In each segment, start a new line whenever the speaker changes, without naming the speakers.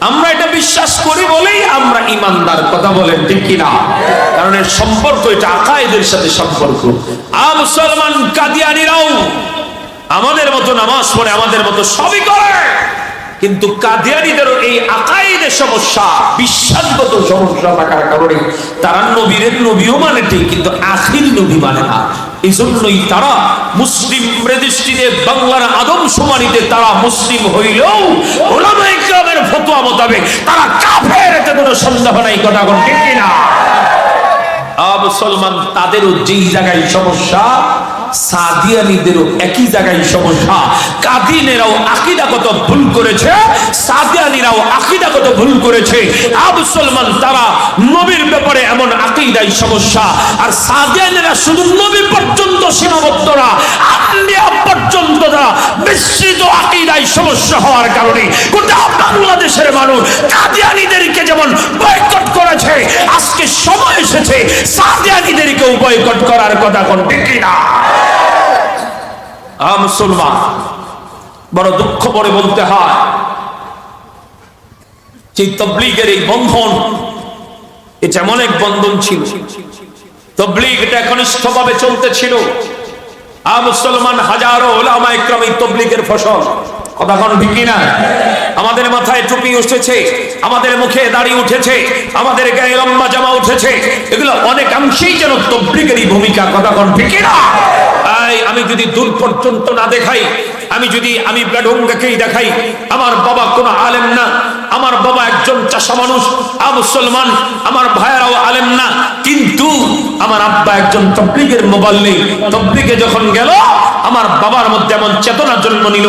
আমরা এটা বিশ্বাস করি বলেই আমরা ইমানদার কথা বলেন, ঠিক কিনা? কারণ এর সম্পর্ক, এটা আকায়েদের সাথে সম্পর্ক। আ মুসলমান কাদিয়ানিরাও আমাদের মতো নামাজ পড়ে, আমাদের মতো সবই করে। কিন্তু কাদিয়ানিদেরও এই আকাইদের সমস্যা, বিশ্বাসগত সমস্যা থাকার কারণে তারা নবীরের নবীও মানে ঠিক, কিন্তু আখির নবী মানে না। এই জন্যই তারা মুসলিম দৃষ্টিতে বাংলার আদম সমানিতে তারা মুসলিম হইলেও ওলামা ইকরামের ফতোয়া মোতাবেক তারা কাফের, এতে কোনো সন্দেহ নাই কথা কোন? ঠিক আ মুসলমান, তাদেরও যেই জায়গায় সমস্যা সাদিয়ানিদেরও একই জায়গায় সমস্যা। কাদিনেরাও আকিদাগত ভুল করেছে, সাদিয়ানিরাও আকিদাগত ভুল করেছে। আ মুসলমান, তারা নবীর ব্যাপারে এমন আকিদাই সমস্যা। আর সাদিয়ানিরা শুধু নবী পর্যন্ত সীমাবদ্ধ না, আম্বিয়া পর্যন্ত না বিস্তৃত আকিদাই সমস্যা হওয়ার কারণে গোটা বাংলাদেশের মানুষ কাদিয়ানিদেরকে যেমন বয়কট করেছে, আজকে সময় এসেছে, সাদিয়ানিদেরকেও বয়কট করার কথা কোন ঠিক না। মুসলমান, বড় দুঃখ পরে বলতে হয় তবলিগের এই বন্ধন এটা এমন এক বন্ধন ছিল, তবলিগ এটা আ মুসলমান, হাজারো ওলামা এই তবলিগের ফসল। আমাদের মাথায় টুপি উঠেছে, আমাদের মুখে দাড়ি উঠেছে, আমাদের গায়ে লম্বা জামা উঠেছে, এগুলো অনেকাংশেই যেন তবলিগেরই ভূমিকা। কথা কোন না তাই আমি যদি দূর পর্যন্ত না দেখাই, আমি যদি, আমি ব্লাডঙ্গাকেই দেখাই, আমার বাবা কোনো আলেম না, আমার বাবা একজন চাষা মানুষ, আ মুসলমান, আমার ভাইয়ারাও আলেম না, কিন্তু আমার আব্বা একজন তবলিগের নেই তবলিগে যখন গেল আমার বাবার মধ্যে এমন চেতনা জন্ম নিল,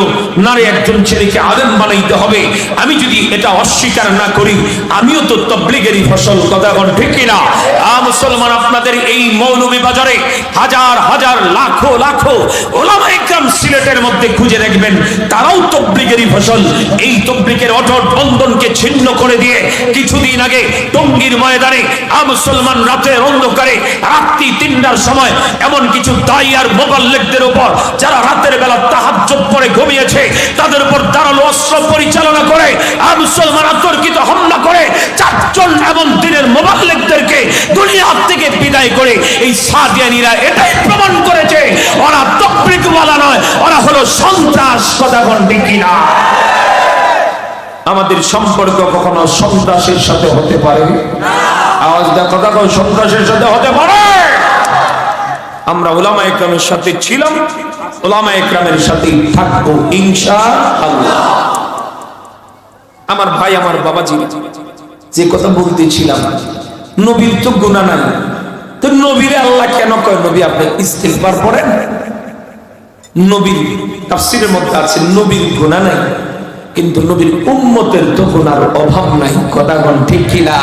নারী একজন ছেলেকে আলেম বানাইতে হবে। আমি যদি এটা অস্বীকার না করি, আমিও তো তবলিগেরই ফসল, কথা এখন ঠিক কিনা? মুসলমান, আপনাদের এই মৌলভী বাজারে হাজার হাজার, লাখো লাখো ওলামা ইকরাম সিলেটের মধ্যে খুঁজে দেখবেন, তারাও তবলিগেরই ফসল। এই তবলিগের অটট বন্ধনকে ছিন্ন করে দিয়ে কিছুদিন আগে টঙ্গীর ময়দানে মুসলমান রাতের অন্ধকারে, রাত্রি তিনটার সময় এমন কিছু দায়ী আর মোবাল্লেকদের উপর যারা রাতের বেলা তাহাজ্জুদ পরে ঘুমিয়েছে, তাদের উপর দাঁড়াল অস্ত্র পরিচালনা করে আ মুসলমান আতর্কিত হামলা করে, চারজন এমন দিনের মোবাল্লেকদেরকে দুনিয়া থেকে বিদায় করে এই সাদিয়ানিরা এটাই প্রমাণ করেছে, ওরা তবলিগওয়ালা নয়, ওরা হলো সন্ত্রাস কথা কোন। কিনা আমাদের সম্পর্ক কখনো সন্ত্রাসের সাথে হতে পারে? আওয়াজ কথা কখন সন্ত্রাসের সাথে হতে পারে? আমরা ওলামা একরামের সাথে ছিলাম। ওলামা একরামের সাথে থাকব ইনশা আল্লাহ আমার ভাই, আমার বাবাজি, যে কথা বলতেছিলাম, নবীর তো গুণা নাই। তো নবীরে আল্লাহ কেন কয়, নবী আপনি ইস্তেগফার করেন নবীর তাফসিরের মধ্যে আছে, নবীর গুণা নাই, কিন্তু নবীর উম্মতের তো গুণার অভাব নাই কথাগণ ঠিক কিনা?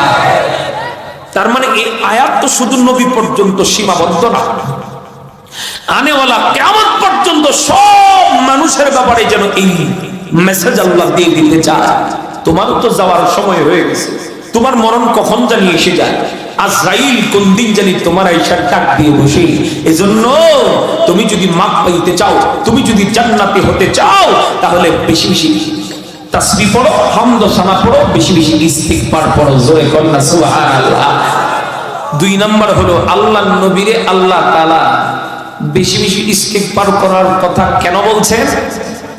তার মানে এই আয়াত তো শুধু নবী পর্যন্ত সীমাবদ্ধ না। আনেওয়ালা কেমন পর্যন্ত সব মানুষের ব্যাপারে যেন এই মেসেজ আল্লাহ দিয়ে দিতে চায়। তোমারও তো যাওয়ার সময় হয়ে গেছে। তোমার মরণ কখন জানি এসে যায়। আজরাইল কোন দিন জানি তোমার ডাক দিয়ে বসে, এজন্য তুমি যদি মাপ পাইতে চাও, তুমি যদি জান্নাতি হতে চাও, তাহলে বেশি বেশি তাসবি পড়ো, হামদ সানা পড়ো, বেশি বেশি পড়ো, জোরে কন্যা দুই নাম্বার হলো আল্লাহ নবীরে আল্লাহ তাআলা বেশি বেশি ইস্তিগফার করার কথা কেন বলছেন?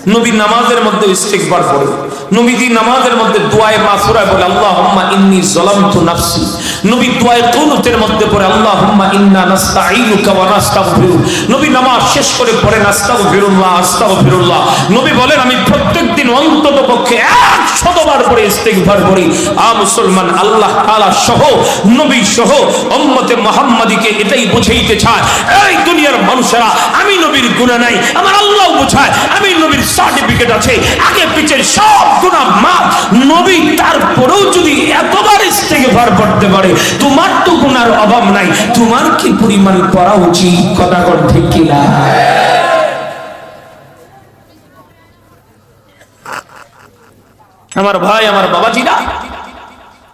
নবী নামাজের মধ্যে ইস্তিগফার পড়ে নবীজি নামাজের মধ্যে দোয়ায়ে মাসুরায় বলে, আল্লাহুম্মা ইন্নী যালামতু নাফসি। নবী দোয়ায়ে কুনুতের মধ্যে পড়ে, আল্লাহুম্মা ইন্না নাস্তাঈনুকা ওয়া নাস্তাগফিরু। নবী নামাজ শেষ করে পড়ে, নাস্তাগফিরুল্লাহ, আস্তাগফিরুল্লাহ। নবী বলেন, আমি প্রত্যেকদিন অন্তত পক্ষে 100 বার করে ইস্তিগফার করি। আ মুসলমান, আল্লাহ তাআলা সহ, নবী সহ, উম্মতে মুহাম্মাদিকে এটাই বুঝাইতে চায়, এই দুনিয়ার মানুষেরা, আমি নবীর গুনাহ নাই, আমার আল্লাহ বোঝায়, আমি নবীর সার্টিফিকেট আছে, আগে পিছের সব গুনাহ মাফ। নবী তারপরেও যদি এতবার ইস্তেগফার করতে পারে তোমার তো গুনার অভাব নাই। তোমার কি পরিমাণ করা উচিত? কথা কর ঠিক কিনা? আমার ভাই, আমার বাবাজিরা,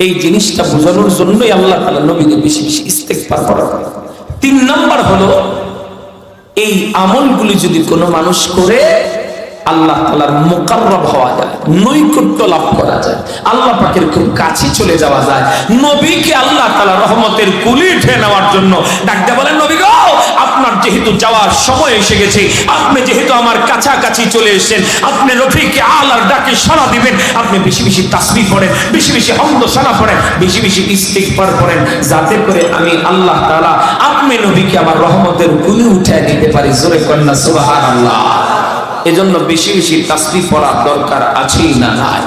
এই জিনিসটা বোঝানোর জন্যই আল্লাহ তাআলা নবীকে বেশি বেশি ইস্তেগফার করা তিন নাম্বার হলো, এই আমলগুলি যদি কোনো মানুষ করে আল্লাহ তালার মোকাররব হওয়া যায়, নৈকট্য লাভ করা যায়, আল্লাহ পাকের খুব কাছে চলে যাওয়া যায়। নবীকে আল্লাহ তালা রহমতের কুলি উঠে নেওয়ার জন্য ডাকতে বলেন, নবী গো, আপনার যেহেতু যাওয়ার সময় এসে গেছে, আপনি যেহেতু আমার কাছাকাছি চলে এসেছেন, আপনি রফিকে আল্লাহর ডাকে সাড়া দিবেন, আপনি বেশি বেশি তাসবি পড়েন, বেশি বেশি হন্দ সারা পড়েন, বেশি বেশি ইস্তিগফার পড়েন, যাতে করে আমি আল্লাহ তাআলা আপনি নবীকে আমার রহমতের কুলি উঠে দিতে পারি। জোরে কন্যা, সুবহানাল্লাহ। এজন্য বেশি বেশি তাসবি পড়ার দরকার আছেই না নাই?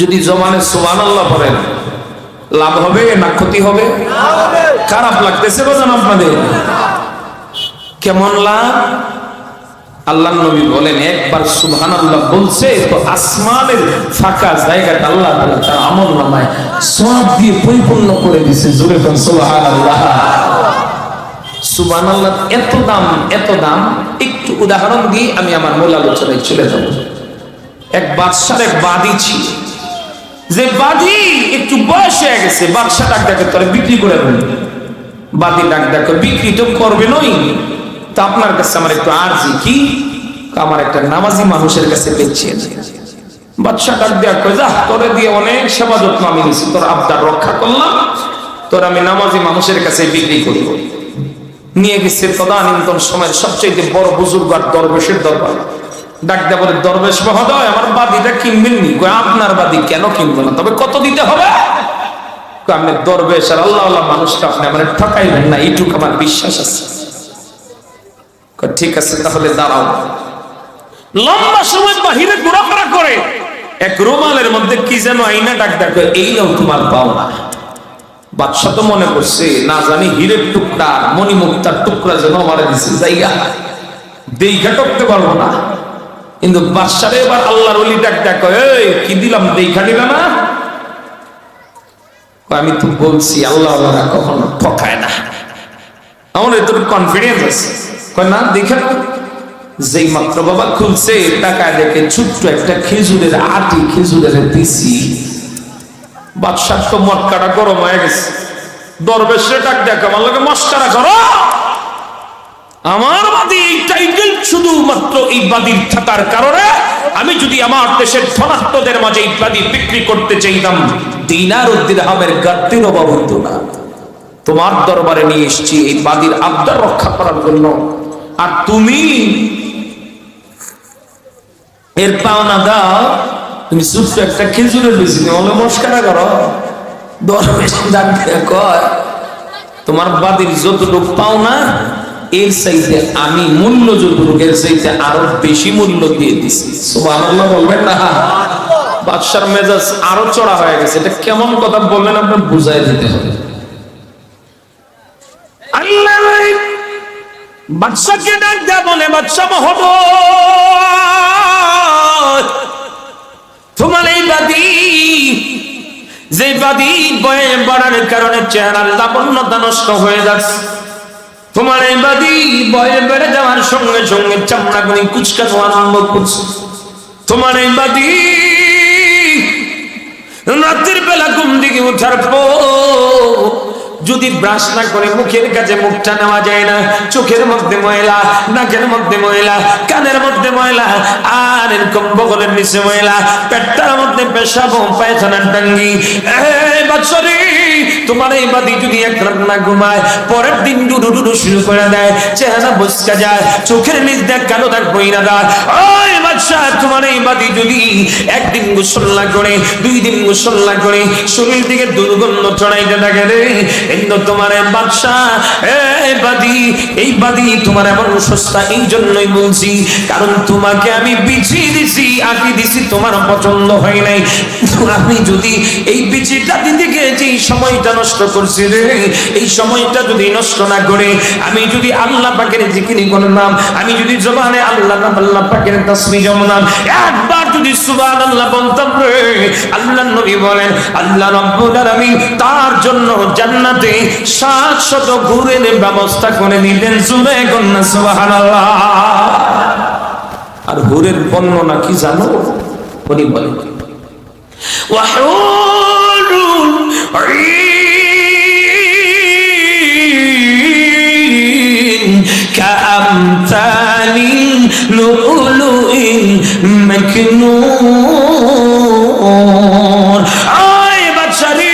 যদি জমানে সুবহানাল্লাহ পড়েন, লাভ হবে না ক্ষতি হবে? খারাপ লাগতেছে বাজান আপনাদের? কেমন লাভ? আল্লাহ নবী বলেন, একবার সুবহান আল্লাহ বলছে, তো আসমানের ফাঁকা জায়গাটা আল্লাহ তার আমল নামায় সব দিয়ে পরিপূর্ণ করে দিছে। জোরে কোন সুবহান আল্লাহ সুবহান আল্লাহ এত দাম এত দাম একটু উদাহরণ দিয়ে আমি আমার মূল আলোচনায় চলে যাব। এক বাদশার এক বাদী ছিল। যে বাদী একটু বয়স হয়ে গেছে বাদশা ডাক ডাকে তোরা বিক্রি করে দেবেন বাদী ডাক ডাকে বিক্রি তো করবে নই। তা আপনার কাছে আমার একটু আর্জি কি? আমার একটা নামাজি মানুষের কাছে বেঁচে বাদশা ডাক কয় যা তোরে দিয়ে অনেক সেবা যত্ন আমি নিছি তোর আবদার রক্ষা করলাম। তোর আমি নামাজি মানুষের কাছে বিক্রি করব। নিয়ে গেছে তদানীন্তন সময়ের সবচেয়ে বড় বুজুর্গ আর দরবেশের দরবার। ডাক দেয়া বলে, দরবেশ মহোদয়, আমার বাদিটা কিনবেন নি? আপনার বাদি কেন কিনবো না? তবে কত দিতে হবে? আপনি দরবেশ আর আল্লাহ আল্লাহ মানুষটা আপনি আমার ঠকাইবেন না, এইটুকু আমার বিশ্বাস আছে। ঠিক আছে, তাহলে দাঁড়াও। লম্বা সময় বাহিরে ঘোরাফেরা করে এক রুমালের মধ্যে কি যেন আইনা ডাক ডাক এই নাও তোমার পাওনা। বাদশা তো মনে করছে, না জানি হীরের টুকরা মণিমুক্তার টুকরা যেন আমার দিছে জায়গা দেখা টকতে পারব না। কিন্তু বাদশারে এবার আল্লাহর অলি ডাক ডাক এই, কি দিলাম দেখা নিবে না? আমি তো বলছি, আল্লাহ কখনো ঠকায় না। আমার এত কনফিডেন্স আছে। কয়, না দেখে যেই মাত্র বাবা খুলছে টাকায় দেখে ছোট্ট একটা খেজুরের আটি, খেজুরের দিছি বাদশার তো মটকাটা গরম হয়ে গেছে। দরবেশে ডাক দেখ আমার লোকে মস্কারা করো। আমার বাদী এই টাইটেল শুধুমাত্র এই বাদীর থাকার কারণে আমি যদি আমার দেশের ধনাত্মদের মাঝে এই বাদী বিক্রি করতে চাইতাম, দিনার উদ্দিন আহমের গাত্তির অভাব হইতো না তোমার দরবারে নিয়ে এসেছি এই বাদীর আবদার রক্ষা করার জন্য। আর তুমি এর পাওনা দাও তুমি ছোট্ট একটা খেজুরের বেশি হলে মস্কারা করো। দরবেশ ডাক্তার কয়, তোমার বাদীর যতটুকু পাও না, এর চাইতে আমি মূল্য যতটুকু, এর চাইতে আরও বেশি মূল্য দিয়ে দিছি। সুবহানাল্লাহ বলবেন না। বাদশার মেজাজ আরও চড়া হয়ে গেছে। এটা কেমন কথা বললেন আপনার বুঝাই দিতে হবে। বাদশাকে ডাক দেয়া বলে, বাদশা মহোদয় তোমার এই বাদী, যে বাদী বয়ে বাড়ার কারণে চেহারার লাবণ্যতা নষ্ট হয়ে যাচ্ছে। তোমার এই বাদী বয়ে বেড়ে যাওয়ার সঙ্গে সঙ্গে চামড়াগুলি কুচকা কুচকানো আরম্ভ করছে। তোমার এই বাদী রাত্রির বেলা ঘুম দিকে উঠার পর যদি ব্রাশ না করে মুখের কাছে মুখটা নেওয়া যায় না, চোখের মধ্যে ময়লা, নাকের মধ্যে ময়লা, কানের মধ্যে ময়লা, আর এরকম বগলের নিচে ময়লা, পেটটার মধ্যে পেশাব, পায়খানার টাঙ্গি। এই বাচ্চারে তোমার এই বাদি যদি এক রাত না ঘুমায়, পরের দিন ডুডু ডুডু শুরু করে দেয়, চেহারা বসকা যায়, চোখের নিচ দেখ কালো দাগ বইনা দেয়। ওই বাচ্চা তোমার এই বাদি যদি একদিন গোসল না করে, দুই দিন গোসল না করে, শরীর থেকে দুর্গন্ধ ছড়াইতে থাকে রে। কিন্তু তোমার বাদশা এই বাদি এই বাদি তোমার এমন সস্তা এই জন্যই বলছি, কারণ তোমাকে আমি বিছিয়ে দিছি, আঁকি দিছি, তোমার পছন্দ হয় নাই। আমি যদি এই বিচিটা দিতে গিয়ে যে সময়টা নষ্ট করছি রে এই সময়টা যদি নষ্ট না করে আমি যদি আল্লাহ পাকের জিকিরি করলাম আমি যদি জবানে আল্লাহ নাম আল্লাহ পাকের তাসমি জমলাম একবার যদি সুবান আল্লাহ বলতাম রে আল্লাহ নবী বলেন আল্লাহ রব্বুল আলামিন তার জন্য জান্নাতে সাত শত ঘুরের ব্যবস্থা করে দিলেন জুড়ে কন্যা সুবহানাল্লাহ আর হুরের বর্ণনা কি জানো উনি বলেন وحور عين كأمثال لؤلؤ مكنون আয় বাদশারি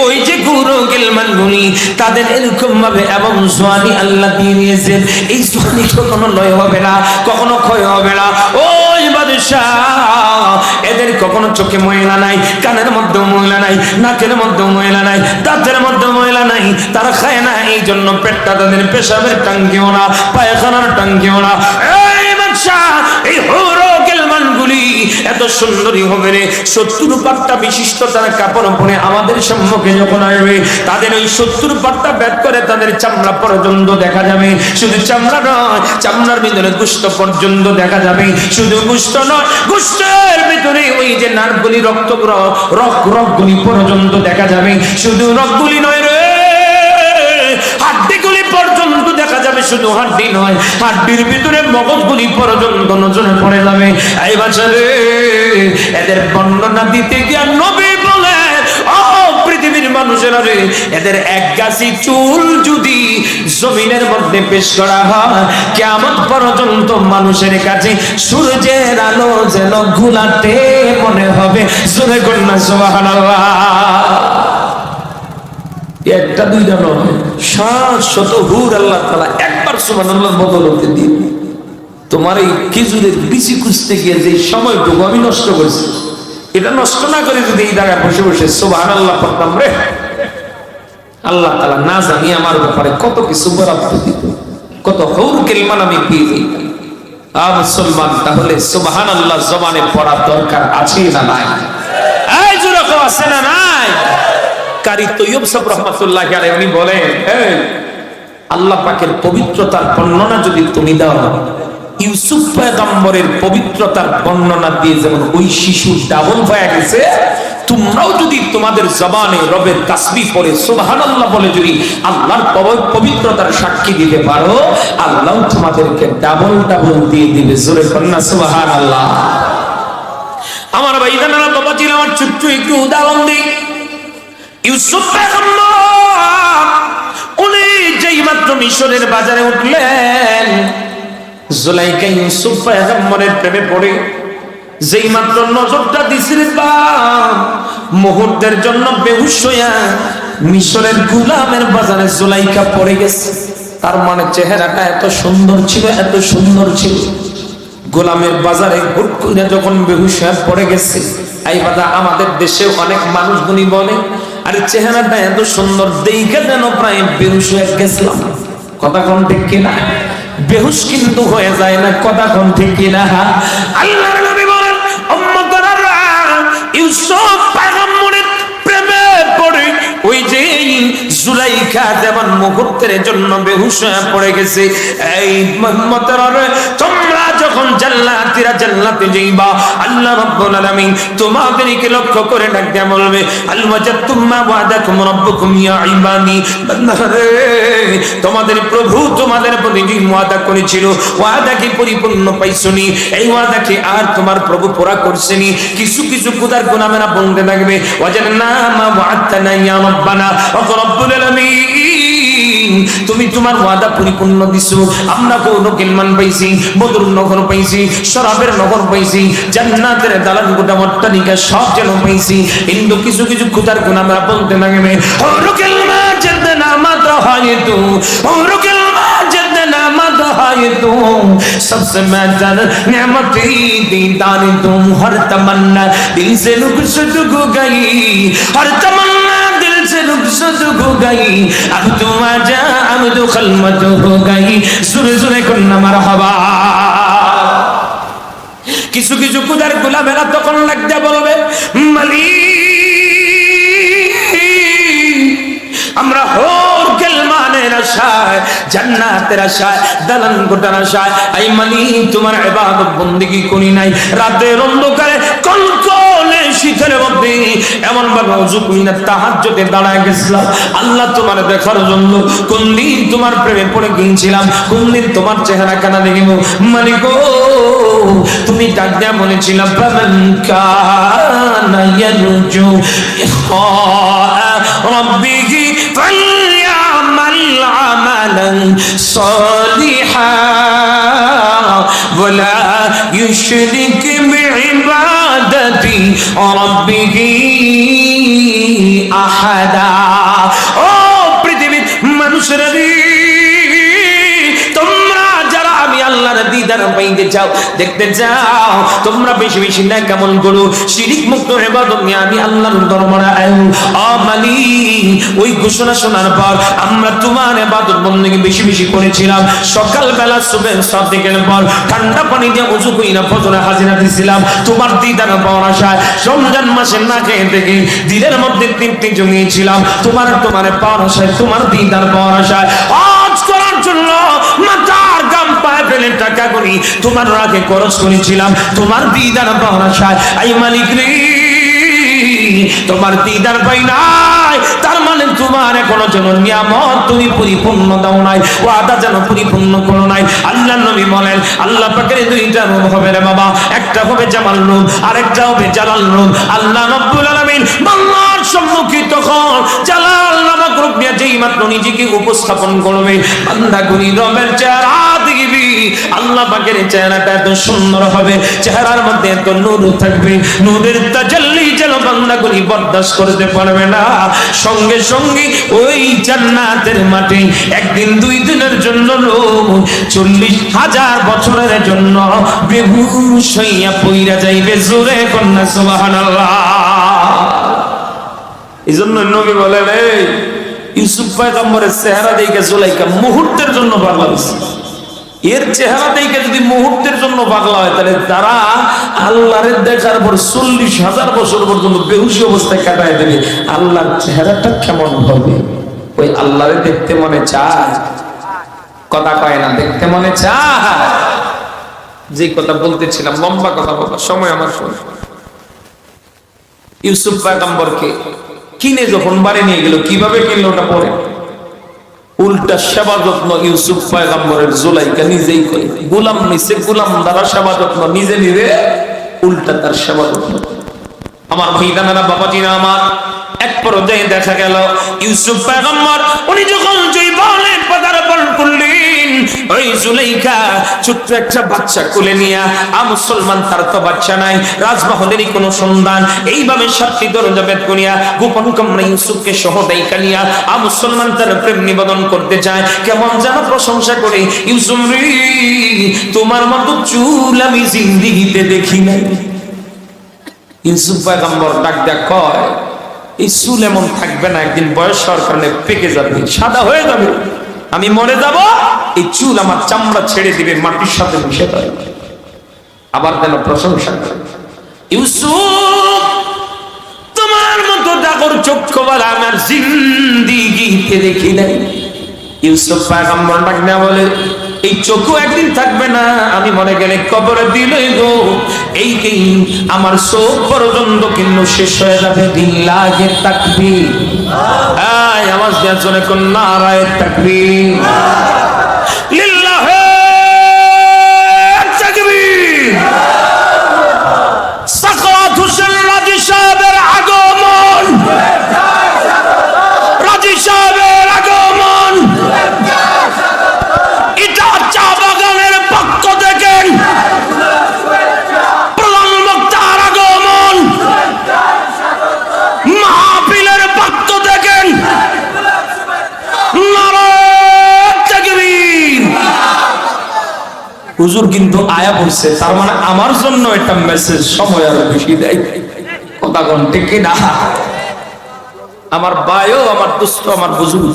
ওই যে গুরু গিলমান গুলি তাদের এরকম ভাবে এবং জোয়ানি আল্লাহ দিয়ে দিয়েছেন এই জোয়ানি কখনো লয় হবে না কখনো ক্ষয় হবে না ওই বাদশাহ এদের কখনো চোখে ময়লা নাই, কানের মধ্যে ময়লা নাই, নাকের মধ্যে ময়লা নাই, দাঁতের মধ্যে ময়লা নাই, তারা খায় না এই জন্য পেটটা তাদের পেশাবের টাঙ্গিও না, পায়খানার টাঙ্গিও না। এই বাদশাহ, এই হরো গেলমানগুলি এত সুন্দরী হবে রে। সত্তর পাট্টা বিশিষ্ট তারা কাপড় পরে আমাদের সম্মুখে যখন আসবে, তাদের ওই সত্তর পাট্টা ব্যাগ করে তাদের চামড়া পর্যন্ত দেখা যাবে। শুধু চামড়া নয়, চামড়ার ভিতরে গুস্ত পর্যন্ত দেখা যাবে। শুধু গুস্ত নয়, গুস্তের ভিতরে ওই যে নার্ভগুলি রক্ত রক রকগুলি পর্যন্ত দেখা যাবে। শুধু রকগুলি নয় শুধু হাড্ডি নয় হাড্ডির ভিতরে মগজগুলি পর্যন্ত নজরে পড়ে যাবে। এই এদের বর্ণনা দিতে গিয়ে নবী বলে মানুষেরা এক কাছে সূর্যের আলো যেন ঘুলাতে মনে হবে। জোরে কন্যা একটা দুইটা নয়, সাত শত হুর আল্লাহ তালা একবার সুমান আল্লাহ বদলতে দিন। তোমার এই খেজুরের বিচি খুঁজতে গিয়ে যে সময়টুকু আমি নষ্ট করেছি, এটা নষ্ট না করে যদি এই জায়গায় বসে বসে সোবাহান আল্লাহ করতাম রে। আল্লাহ তালা না জানি আমার ব্যাপারে কত কিছু বরাদ্দ দিত কত হৌর কেলমান আমি পেয়ে যেতাম আ মুসলমান, তাহলে সুবহান আল্লাহ জবানে পড়ার দরকার আছে না নাই? এই যেরকম আছে না নাই? কারি তৈয়ব সাহ রহমাতুল্লাহ আলাইহি উনি বলেন, এই আল্লাহ পাকের পবিত্রতার বর্ণনা যদি তুমি দাও, ইউসুফ পয়গম্বরের পবিত্রতার বর্ণনা দিয়ে যেমন ওই শিশু ডাবল হয়ে গেছে, তোমরাও যদি তোমাদের জবানে রবের তাসবি পড়ে, সুবহানাল্লাহ বলে যদি আল্লাহর পবিত্রতার সাক্ষী দিতে পারো, আল্লাহ তোমাদেরকে ডাবল ডাবল দিয়ে দিবে, জোরে কন্যা সুবহানাল্লাহ। আমার ভাইজানেরা, বাবাজির, আমার ছোট্ট একটু উদাহরণ দিই। ইউসুফ পয়গম্বর উনি যেই মাত্র মিশরের বাজারে উঠলেন জুলাইকা ইউসুফ পয়গম্বরের প্রেমে পড়ে, যেই মাত্র নজরটা দিছিল বাপ মুহূর্তের জন্য বেহুশ হইয়া মিশরের গুলামের বাজারে জুলাইকা পড়ে গেছে। তার মানে চেহারাটা এত সুন্দর ছিল, এত সুন্দর ছিল। গোলামের বাজারে হুট করে যখন বেহুশ হয়ে পড়ে গেছে এই বাদা আমাদের দেশে অনেক মানুষগুলি বলে আরে চেহারাটা এত সুন্দর, দেখে যেন প্রায় বেহুশ হয়ে গেছিলাম। কথা কোন ঠিক কিনা? বেহুশ কিন্তু হয়ে যায় না, কথা কোন ঠিক কিনা? আল্লাহর নবী বলেন উম্মতরা ইউসুফ পয়গম্বরের প্রেমে পড়ে, ওই যে জুলাইখা যেমন মুহূর্তের জন্য বেহুশ হয়ে পড়ে গেছে। এই তোমরা যখন জান্নাতীরা জান্নাতে যাইবা, আল্লাহ রাব্বুল আলামিন তোমাদেরকে লক্ষ্য করে ডাক দিয়ে বলবে আল ওয়াজাতুম মা ওয়াদাকুম রাব্বুকুম ইয়া ইবাদি। বান্দারে তোমাদের প্রভু তোমাদের প্রতি যে ওয়াদা করেছিল, ওয়াদা কি পরিপূর্ণ পাইছনি? এই ওয়াদা কি আর তোমার প্রভু পুরা করছেনি? কিছু কিছু কুদার গুনামেরা বলতে থাকবে। ওয়াজান্না মা ওয়াদানা ইয়া রব্বানা। ও রব্বুল আলামিন তুমি তোমার ওয়াদা পরিপূর্ণ দিছো আমরা কোন গিলমান পাইছি বদর নগর পাইছি শরাবের নগর পাইছি জান্নাতের দালান গোটা অট্টালিকা সব যেন পাইছি কিন্তু কিছু কিছু খুদার গুণ আমরা বলতে লাগবে হরুকেল মা জান্নাত মাত্র হয় তু হরুকেল মা জান্নাত মাত্র হয় তু सबसे बेहतर नेमत दीदार तुम हर तमन्ना दिल से रुखसत हो गई हर तमन्ना কিছু কিছু কুদার গোলামেরা তখন লাগতে বলবে, মালি, আমরা হোর গেলমানের আশায়, জান্নাতের আশায়, দালান গোটার আশায়, আই মালি, তোমার এবাদত বন্দিগি করি নাই। রাতের অন্ধকারে কল শীতের মধ্যে এমন ভাবে অজু করি না তাহাজ্জুদে দাঁড়ায় গেছিলাম আল্লাহ তোমার দেখার জন্য কোন দিন তোমার প্রেমে পড়ে গিয়েছিলাম কোন দিন তোমার চেহারা কানা দেখিব মালিক ও তুমি ডাক দেয়া বলেছিলাম ফামান কানা ইয়ারজু ইখা রাব্বিহি فليعمل عملا صالحا ولا يشرك بعبادة পাইতে চাও, দেখতে চাও, তোমরা বেশি বেশি না কেমন করো? শিরিক মুক্ত হেবা তুমি আমি আল্লাহর দরবারে আয়ু ওই ঘোষণা শোনার পর আমরা তোমার এবাদত বেশি বেশি করেছিলাম। সকালবেলা সুবে পর ঠান্ডা পানি দিয়ে উজু ফজরে হাজিরা দিছিলাম। তোমার দিদার পাওয়ার আশায় রমজান না খেয়ে থেকে দিনের মধ্যে তিনটি জমিয়েছিলাম। তোমার তোমার পাওয়ার আশায় তোমার দিদার পাওয়ার আশায় জন্য মাথার গাম পায়ে ফেলে টাকা করি। তোমার রাগে খরচ করেছিলাম। তোমার দিদার আশায় আই মালিক রে। তোমার দিদার পাই নাই। তার মানে তোমার এখনও যেন নিয়ামত তুমি পরিপূর্ণ দাও নাই ও আদা যেন পরিপূর্ণ করো নাই। আল্লাহ নবী বলেন, আল্লাহ পাকের দুইটা রূপ হবে রে বাবা। একটা হবে জামাল রূপ, আরেকটা হবে জালাল রূপ। আল্লাহ রব্বুল আলামিন বাংলার সম্মুখে তখন জালাল নামক রূপ নিয়ে যেই মাত্র নিজেকে উপস্থাপন করবে। বান্দা গুনি রবের চেহারা দেখবি, আল্লাহ পাকের চেহারাটা এত সুন্দর হবে, চেহারার মধ্যে এত নূর থাকবে। নূরের তাজাল্লি করতে পারবে না। সঙ্গে সঙ্গে ওই জান্নাতের মাঠে একদিন দুই দিনের জন্য লোক চল্লিশ হাজার বছরের জন্য হইয়া পইরা যাইবে। জোরে কন্যা এই জন্য নবী বলেন ইউসুফ চেহারা দেখে জুলাইকা মুহূর্তের জন্য হয়েছে এর চেহারা দেখে যদি মুহূর্তের জন্য পাগলা হয়, তাহলে তারা আল্লাহরে দেখার পর চল্লিশ হাজার বছর পর্যন্ত বেহুশি অবস্থায় কাটায় দেবে। আল্লাহর চেহারাটা কেমন হবে? ওই আল্লাহরে দেখতে মনে চায়? কথা কয় না, দেখতে মনে চায়? যে কথা বলতেছিলাম, লম্বা কথা বলার সময় আমার সময় ইউসুফ পয়গম্বরকে কিনে যখন বাড়ি নিয়ে গেল, কীভাবে কিনলো ওটা পরে? উল্টা সেবা যত্ন ইউসুফ পায়গাম্বরের জুলাইকা নিজেই করে। গুলাম নিছে, গোলাম দ্বারা সেবা যত্ন নিজে নিজে উল্টা তার সেবা যত্ন। আমার ভাইদানারা বাবাজিরা আমার, এক পর্যায়ে দেখা গেল, ইউসুফ পায়গাম্বর, উনি যখন করলেন ওই জুলাইকা ছোট্ট একটা বাচ্চা কোলে নিয়ে, আ মুসলমান, তার তো বাচ্চা নাই, রাজমহলেরই কোনো সন্ধান এইভাবে সাতটি দরজা বেদ করিয়া, গোপন ইউসুফকে সহ দায়িকা নিয়া, আ মুসলমান, তার প্রেম নিবেদন করতে কেমন যেন প্রশংসা করে তোমার মতো চুল আমি জিন্দিগিতে দেখি নাই। ইউসুফ পয়গম্বর ডাক ডাক কয়, এই চুল এমন থাকবে না, একদিন বয়স হওয়ার কারণে পেকে যাবে, সাদা হয়ে যাবে। আমি মরে যাব, এই চুল আমার চামড়া ছেড়ে দিবে, মাটির সাথে মিশে যাবে। আবার যেন প্রশংসা করে। ইউসুফ, তোমার মতো ডাকর চক্ষু বলা আমার জিন্দিগিতে দেখি নাই। ইউসুফ পয়গম্বর ডাক না বলে এই চোখও একদিন থাকবে না আমি মনে গেলে কবরে দিলই গো এই আমার চোখ পর্যন্ত কিন্তু শেষ হয়ে যাবে দিন লাগে আয় আওয়াজ দেওয়ার জন্য কোন নারায় তাকবীর হুজুর কিন্তু আয়া বলছে, তার মানে আমার জন্য একটা মেসেজ সময় আরও বেশি দেয়। কথা কোন ঠিক না? আমার বায়ও আমার দুস্থ আমার বুঝুর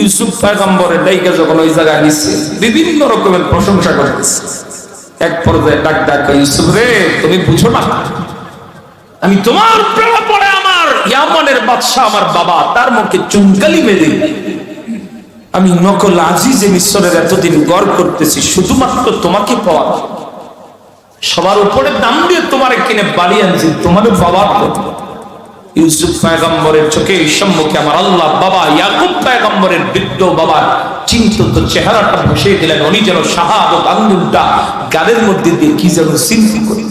ইউসুফ পয়গম্বরের ডাইকে যখন ওই জায়গায় নিচ্ছে, বিভিন্ন রকমের প্রশংসা করতেছে এক পর্যায়ে ডাক ডাক ইউসুফ রে, তুমি বুঝো না। আমি তোমার প্রেমে পড়ে আমার ইয়ামানের বাদশাহ, আমার বাবা, তার মুখে চুনকালি মেরে আমি নকল আজিজে মিশরের এতদিন গড় করতেছি, শুধুমাত্র তোমাকে পাওয়া। সবার উপরে দাম দিয়ে তোমার কিনে বাড়ি আনছি, তোমার বাবার ইউসুফ পয়গম্বরের চোখে সম্মুখে আমার আল্লাহ, বাবা ইয়াকুব পয়গম্বরের বৃদ্ধ বাবার চিন্তিত চেহারাটা বসিয়ে দিলেন, উনি যেন শাহাদত আঙ্গুলটা গালের মধ্যে দিয়ে কি যেন চিন্তি করে।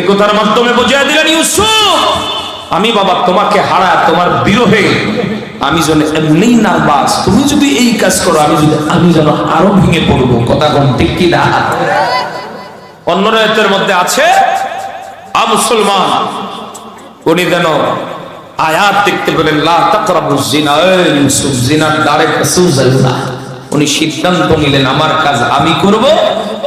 এ কথার মাধ্যমে বুঝিয়ে দিলেন, ইউসুফ, আমি বাবা তোমাকে হারা তোমার বিরহে আমি যেন এমনি নার্ভাস, তুমি যদি এই কাজ করো, আমি যদি, আমি যেন আরও ভেঙে পড়ব। কথা কোন ঠিক কি না? অন্য রায়তের মধ্যে আছে মুসলমান, উনি যেন আয়াত দেখতে পেলেন উনি সিদ্ধান্ত নিলেন, আমার কাজ আমি করব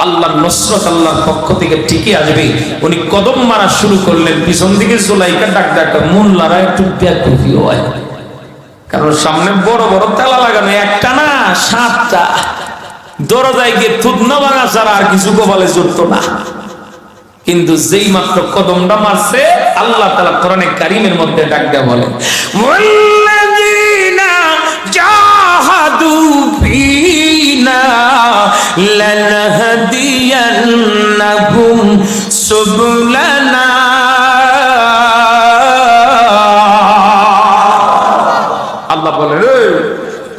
আল্লাহ নসরত আল্লাহর পক্ষ থেকে ঠিকই আসবে। উনি কদম মারা শুরু করলেন, পিছন দিকে জুলাইকা ডাক ডাক মোল্লারা একটু ব্যাকুফি হয় কারণ সামনে বড় বড় তালা লাগানো, একটা না, সাতটা। দরজায় গিয়ে থুতনা ভাঙা ছাড়া আর কিছু কপালে জুটতো না। কিন্তু যেই মাত্র কদমটা মারছে, আল্লাহ তালা কোরআনে কারিমের মধ্যে ডাক দেয়া বলে, "ওয়াল্লাযীনা জাহাদু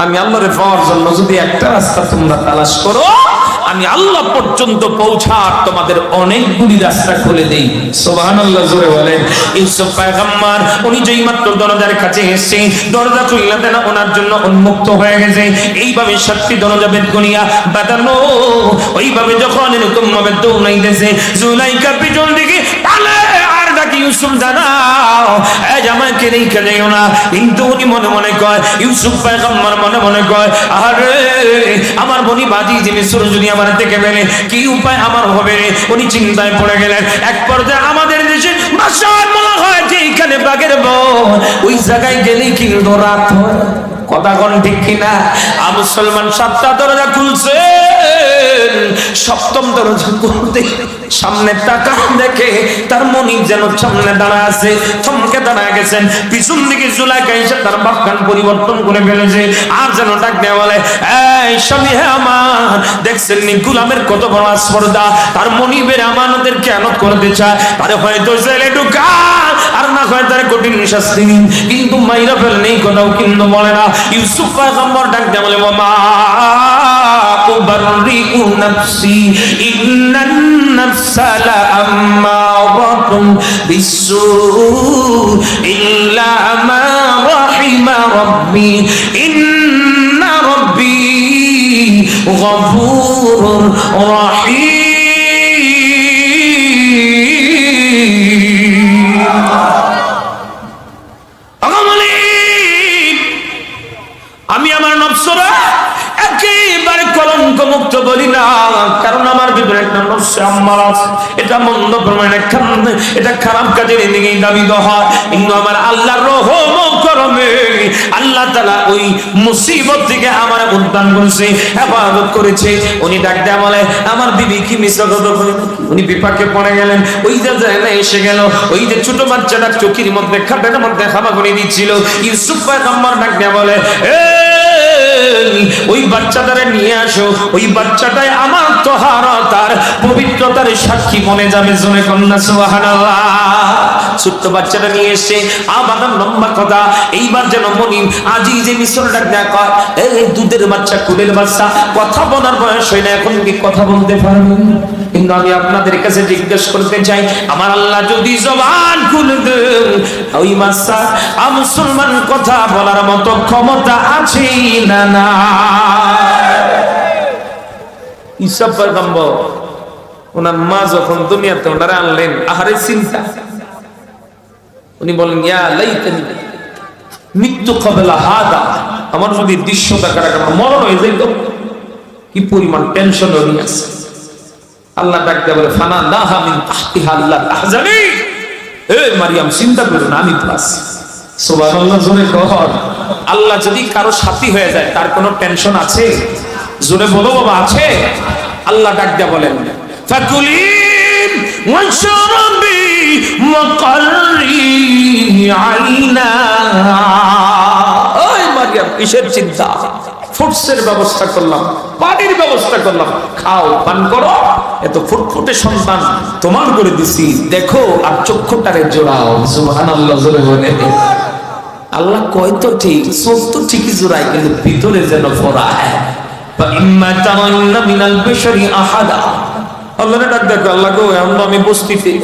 আমি আল্লাহরে পাওয়ার জন্য যদি একটা রাস্তা তোমরা তালাশ করো, আমি আল্লাহ পর্যন্ত পৌঁছার তোমাদের অনেকগুলি রাস্তা খুলে দেই। সোহান আল্লাহ জোরে বলেন। ইউসুফ পায়গাম্মার উনি যেই মাত্র দরজার কাছে এসে দরজা খুললে দেন ওনার জন্য উন্মুক্ত হয়ে গেছে। এইভাবে সাতটি দরজা বেদ করিয়া বাঁধানো, ওইভাবে যখন এরকম ভাবে দৌড়াইতেছে, জুলাইকা পিছন দিকে ইউসুফ দাঁড়াও। এই জামাইকে রেখে যাইও না। কিন্তু উনি মনে মনে কয়, ইউসুফ পায়গাম্মার মনে মনে কয় আরে আমার বনি আমার ফেলে কি উপায় আমার হবে? উনি চিন্তায় পড়ে গেলেন। এক পর্যায়ে আমাদের দেশে বলা হয় যে এখানে বাঘের বন। ওই জায়গায় কিন্তু রাত কথা কোন ঠিক কিনা? মুসলমান সাতটা দরজা খুলছে। সপ্তম দরজা সামনে টাকা দেখে তার মনি যেন সামনে দাঁড়া আছে, থমকে দাঁড়া গেছেন। পিছন দিকে জুলাই গাইছে তার বাক্যান পরিবর্তন করে ফেলেছে। আর যেন ডাক দেওয়া বলে, এই স্বামী, হে আমার, দেখছেন নি গুলামের কত বড় তার তারে হয়তো জেলে ঢুকা আর না হয় তার কঠিন শাস্তি। কিন্তু মাইরা ফেল নেই কোথাও কিন্তু বলে না। ইউসুফ ডাক দেওয়া বলে বাবা أبرئ نفسي إن النفس لأمارة بالسوء إلا ما رحم ربي إن আমার উদ্ধার করেছে, হেফাজত করেছে। উনি ডাক বলে, আমার বিবি কি মিশ্র উনি বিপাকে পড়ে গেলেন। ওই যে এসে গেল, ওই যে ছোট বাচ্চাটা চোখের মধ্যে, খাটের মধ্যে করে দিচ্ছিল। ইউসুফ পয়গম্বর ডাক দেয়া বলে ওই বাচ্চাটারে নিয়ে আসো, ওই বাচ্চাটাই আমার তোহারতার পবিত্রতার সাক্ষী মনে যাবে জোরে কন্যা ছোট্ট বাচ্চাটা নিয়ে এসে আবাদাম লম্বা কথা, এইবার যেন মনি আজি যে মিশ্রটা দেখা, এই দুধের বাচ্চা, কুলের বাচ্চা, কথা বলার বয়স হয় না, এখন কি কথা বলতে পারবেন? কিন্তু আমি আপনাদের কাছে জিজ্ঞেস করতে চাই, আমার আল্লাহ যদি জবান খুলে দেন, ওই বাচ্চা মুসলমান কথা বলার মতো ক্ষমতা আছে না না ইসব ওনার মা যখন দুনিয়াতে ওনারা আনলেন, আহারে চিন্তা। উনি বলেন মৃত্যু কবেলা হাদা, আমার যদি দৃশ্য দেখার আগে মরণ হয়ে যাইত, কি পরিমাণ টেনশন নিয়ে আছে আল্লাহ ডাক দেয়া বলে, ফানা না তাহতিহা আল্লাহ এ মারিয়াম, চিন্তা করো না, আমি তো আছি। আল্লাহ যদি কারও সাথী হয়ে যায়, তার কোনো টেনশন আছে? জোরে বলো, বাবা, আছে? আল্লাহ ডাক দেয়া বলেন ব্যবস্থা করলাম ব্যবস্থা করলাম। খাও, পান করো, এত ফুটফুটে সন্তান তোমার করে দিছি। দেখো, আর চক্ষুটারে জোড়াও। সুবহানাল্লাহ, জোরে বলে আল্লাহ কয় তো ঠিক চোখ তো ঠিকই জোড়ায়, কিন্তু ভিতরে যেন ফোরায়। ডাক আল্লাহ গো, এখন আমি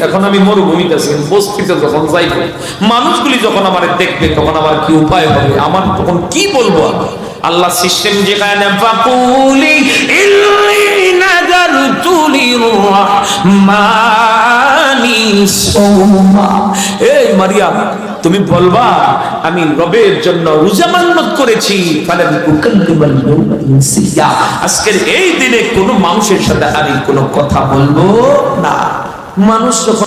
এখন আমি মরুভূমিতে বস্তিতে যখন যাইব, মানুষগুলি যখন আমার দেখবে, তখন আমার কি উপায় হবে? আমার তখন কি বলব আল্লাহ সিস্টেম যেখানে এই মারিয়াম তুমি বলবা, আমি রবের জন্য রোজা মান্নত করেছি। আজকের এই দিনে কোনো মানুষের সাথে আমি কোনো কথা বলব না। মানুষ যখন